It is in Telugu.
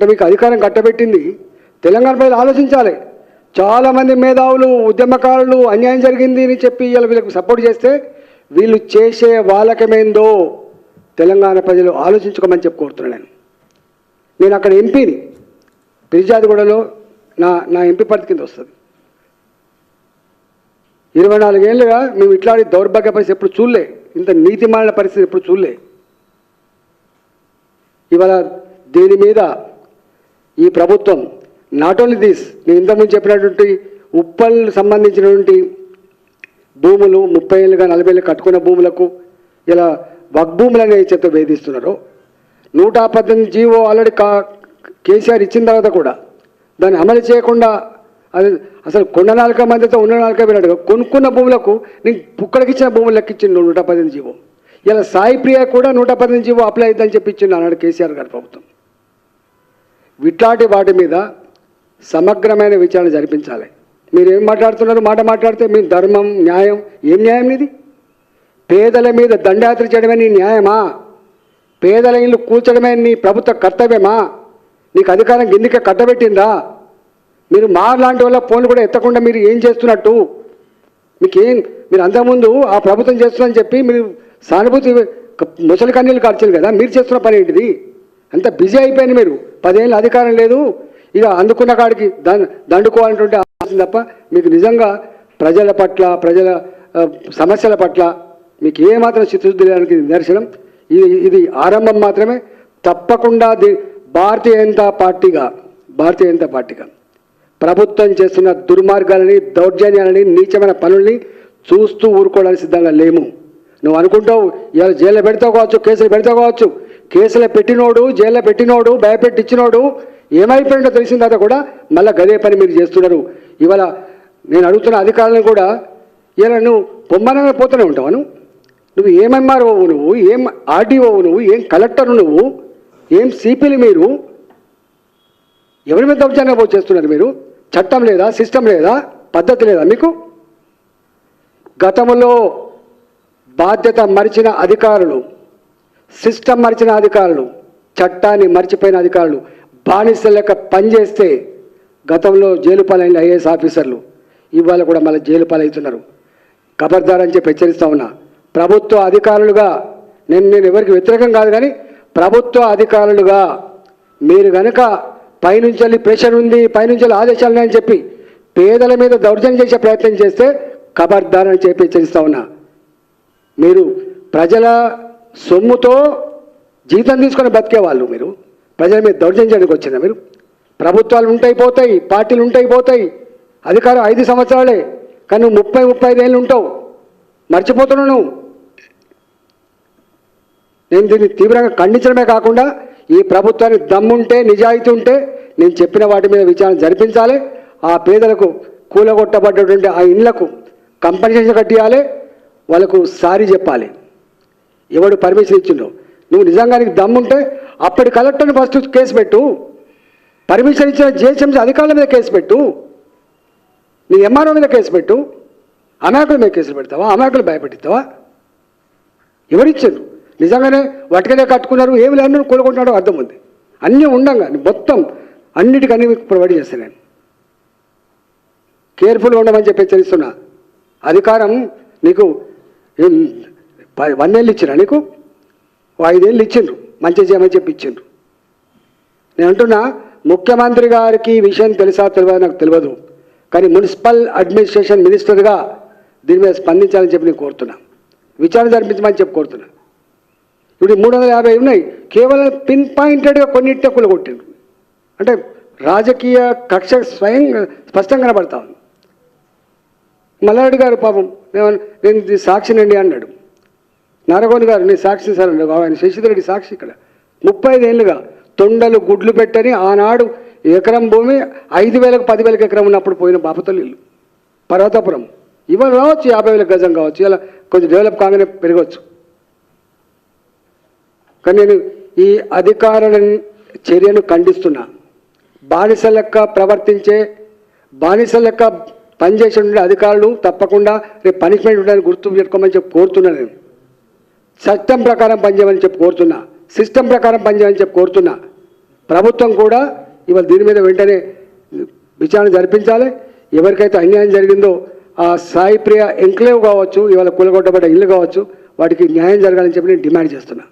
అంటే మీకు అధికారం కట్టబెట్టింది. తెలంగాణ ప్రజలు ఆలోచించాలి. చాలామంది మేధావులు ఉద్యమకారులు అన్యాయం జరిగింది అని చెప్పి ఇలా వీళ్ళకి సపోర్ట్ చేస్తే వీళ్ళు చేసే వాళ్ళకమేందో తెలంగాణ ప్రజలు ఆలోచించుకోమని చెప్పి కోరుతున్నాను నేను. నేను అక్కడ ఎంపీని పిరిజాదిగూడలో నా నా ఎంపీ పరిధి కింద వస్తుంది. ఇరవై నాలుగేళ్ళుగా మేము ఇట్లాంటి దౌర్భాగ్య పరిస్థితి ఎప్పుడు చూడలే. ఇంత నీతిమాలిన పరిస్థితి ఎప్పుడు చూడలే. ఇవాళ దీని మీద ఈ ప్రభుత్వం నాట్ ఓన్లీ దిస్ నేను ఇంతకుముందు చెప్పినటువంటి ఉప్పల్ సంబంధించినటువంటి భూములు ముప్పై ఏళ్ళుగా నలభై ఏళ్ళు కట్టుకున్న భూములకు ఇలా వగ్భూములు అనే చెత్త వేధిస్తున్నారు నూట పద్దెనిమిది జీవో ఆల్రెడీ కా కేసీఆర్ ఇచ్చిన తర్వాత కూడా దాన్ని అమలు చేయకుండా అది అసలు కొండ నాలుక మధ్యతో ఉన్న నాలుక వినట్టుగా కొనుక్కున్న భూములకు నేను పుక్కడికిచ్చిన భూములు లెక్కించిండు నూట పద్దెనిమిది జీవో. ఇలా సాయి ప్రియ కూడా నూట పద్దెనిమిది జీవో అప్లై అవుతుందని చెప్పి ఇచ్చిండు అన్నాడు కేసీఆర్ గారి ప్రభుత్వం. ఇట్లాంటి వాటి మీద సమగ్రమైన విచారణ జరిపించాలి. మీరు ఏం మాట్లాడుతున్నారు? మాట మాట్లాడితే మీ ధర్మం న్యాయం ఏం న్యాయం ఇది? పేదల మీద దండయాత్ర చేయడమే నీ న్యాయమా? పేదల ఇల్లు కూల్చడమే నీ ప్రభుత్వ కర్తవ్యమా? నీకు అధికారం గిన్నెక కట్టబెట్టిందా? మీరు మా లాంటి వాళ్ళ ఫోన్లు కూడా ఎత్తకుండా మీరు ఏం చేస్తున్నట్టు? మీకు ఏం మీరు అంతకుముందు ఆ ప్రభుత్వం చేస్తుందని చెప్పి మీరు సానుభూతి ముసలి కన్నీళ్ళు కార్చారు కదా మీరు చేస్తున్న పని ఏంటిది? అంత బిజీ అయిపోయింది మీరు. పదేళ్ళు అధికారం లేదు. ఇక అందుకున్న కాడికి దండ దండుకోవాలంటే ఆలోచన తప్ప మీకు నిజంగా ప్రజల పట్ల ప్రజల సమస్యల పట్ల మీకు ఏమాత్రం చిత్తశుద్ధి లేడానికి నిదర్శనం. ఇది ఇది ఆరంభం మాత్రమే. తప్పకుండా భారతీయ జనతా పార్టీగా భారతీయ జనతా పార్టీగా ప్రభుత్వం చేస్తున్న దుర్మార్గాలని దౌర్జన్యాలని నీచమైన పనుల్ని చూస్తూ ఊరుకోవడానికి సిద్ధంగా లేము. నువ్వు అనుకుంటావు ఇవాళ జైల్లో పెడతా కావచ్చు కేసులు పెడితే కావచ్చు కేసులు పెట్టినోడు జైల్లో పెట్టినోడు భయపెట్టించినోడు ఏమైపోయిందో తెలిసిన తర్వాత కూడా మళ్ళీ గదే పని మీరు చేస్తున్నారు. ఇవాళ నేను అడుగుతున్న అధికారులను కూడా ఇలా నువ్వు పొమ్మనగా పోతూనే ఉంటావు నువ్వు? ఏం ఎంఆర్ఓ నువ్వు? ఏం ఆర్డీఓ నువ్వు? ఏం కలెక్టర్ నువ్వు? ఏం సిపిలు మీరు? ఎవరి మీద దౌర్జన్యం చేస్తున్నారు మీరు? చట్టం లేదా? సిస్టమ్ లేదా? పద్ధతి లేదా మీకు? గతంలో బాధ్యత మరిచిన అధికారులు సిస్టమ్ మరిచిన అధికారులు చట్టాన్ని మర్చిపోయిన అధికారులు బానిస లెక్క పనిచేస్తే గతంలో జైలు పాలైన ఐఏఎస్ ఆఫీసర్లు ఇవాళ కూడా మళ్ళీ జైలు పాలవుతున్నారు. ఖబర్దార్ అని చెప్పి హెచ్చరిస్తా ఉన్నా. ప్రభుత్వ అధికారులుగా నేను నేను ఎవరికి వ్యతిరేకం కాదు కానీ ప్రభుత్వ అధికారులుగా మీరు కనుక పైనుంచి వెళ్ళి ప్రెషర్ ఉంది పైనుంచి వెళ్ళి ఆదేశాలు ఉన్నాయని చెప్పి పేదల మీద దౌర్జన్యం చేసే ప్రయత్నం చేస్తే ఖబర్దార్ అని చెప్పి హెచ్చరిస్తా ఉన్నా. మీరు ప్రజల సొమ్ముతో జీతం తీసుకొని బతికేవాళ్ళు మీరు. ప్రజల మీద దౌర్జన్యం చేయడానికి వచ్చిందా మీరు. ప్రభుత్వాలు ఉంటాయి పోతాయి పార్టీలు ఉంటాయి పోతాయి. అధికారం ఐదు సంవత్సరాలే. కానీ నువ్వు ముప్పై ముప్పై ఐదు ఏళ్ళు ఉంటావు. మర్చిపోతున్నావు నువ్వు. నేను దీన్ని తీవ్రంగా ఖండించడమే కాకుండా ఈ ప్రభుత్వానికి దమ్ముంటే నిజాయితీ ఉంటే నేను చెప్పిన వాటి మీద విచారణ జరిపించాలి. ఆ పేదలకు కూలగొట్టబడ్డటువంటి ఆ ఇండ్లకు కంపెన్సేషన్ కట్టియాలి. వాళ్ళకు సారీ చెప్పాలి. ఎవడు పర్మిషన్ ఇచ్చిండో. నువ్వు నిజంగా నీకు దమ్ముంటే అప్పటి కలెక్టర్ని ఫస్ట్ కేసు పెట్టు. పర్మిషన్ ఇచ్చిన జిహెచ్ఎంసీ అధికారుల మీద కేసు పెట్టు. నీ ఎంఆర్ఓ మీద కేసు పెట్టు. అమాయకుల మీద కేసులు పెడతావా? అమాయకులు భయపెట్టిస్తావా? ఎవరిచ్చారు? నిజంగానే వటకనే కట్టుకున్నారు. ఏమి లేని కోలుకుంటున్నాడో అర్థం ఉంది. అన్నీ ఉండంగా. మొత్తం అన్నిటికన్నీ మీకు ప్రొవైడ్ చేస్తాను నేను. కేర్ఫుల్గా ఉండమని చెప్పి హెచ్చరిస్తున్నా. అధికారం నీకు వన్ ప- వందేళ్ళు నీకు? ఐదేళ్ళు ఇచ్చిండ్రు. మంచి చేయమని చెప్పి ఇచ్చిండ్రు నేను అంటున్నా ముఖ్యమంత్రి గారికి ఈ విషయం తెలుసా తెలియదు నాకు తెలియదు. కానీ మున్సిపల్ అడ్మినిస్ట్రేషన్ మినిస్టర్గా దీని మీద స్పందించాలని చెప్పి నేను కోరుతున్నా. విచారణ జరిపించమని చెప్పి కోరుతున్నా. ఇప్పుడు మూడు వందల యాభై ఉన్నాయి. కేవలం పిన్ పాయింటెడ్గా కొన్నింటినే కూలగొట్టిండ్రు అంటే రాజకీయ కక్ష స్వయం స్పష్టంగా కనబడతా ఉంది. మల్లారెడ్డి గారు పాపం నేను నేను సాక్షినండి అన్నాడు. నారగోని గారు నేను సాక్షి సార్ ఆయన శశిధరెడ్డి సాక్షి ఇక్కడ. ముప్పై ఐదేళ్ళుగా తొండలు గుడ్లు పెట్టని ఆనాడు ఎకరం భూమి ఐదు వేలకు పదివేలకు ఎకరం ఉన్నప్పుడు పోయిన బాపతల్లి ఇల్లు. పర్వతాపురం. ఇవాళ రావచ్చు యాభై వేల గజం కావచ్చు. ఇలా కొంచెం డెవలప్ కాగానే పెరగవచ్చు. కానీ నేను ఈ అధికార చర్యను ఖండిస్తున్నా. బానిస లెక్క ప్రవర్తించే బానిస లెక్క పనిచేసే అధికారులు తప్పకుండా రేపు పనిష్మెంట్ ఉండాలని గుర్తు పెట్టుకోమని చెప్పి కోరుతున్నాను నేను. చట్టం ప్రకారం పనిచేయమని చెప్పి కోరుతున్నా. సిస్టమ్ ప్రకారం పనిచేయమని చెప్పి కోరుతున్నా. ప్రభుత్వం కూడా ఇవాళ దీని మీద వెంటనే విచారణ జరిపించాలి. ఎవరికైతే అన్యాయం జరిగిందో ఆ సాయి ప్రియ ఎంక్లేవ్ కావచ్చు ఇవాళ కూలగొట్టబడ్డ ఇల్లు కావచ్చు వాటికి న్యాయం జరగాలని చెప్పి నేను డిమాండ్ చేస్తున్నా.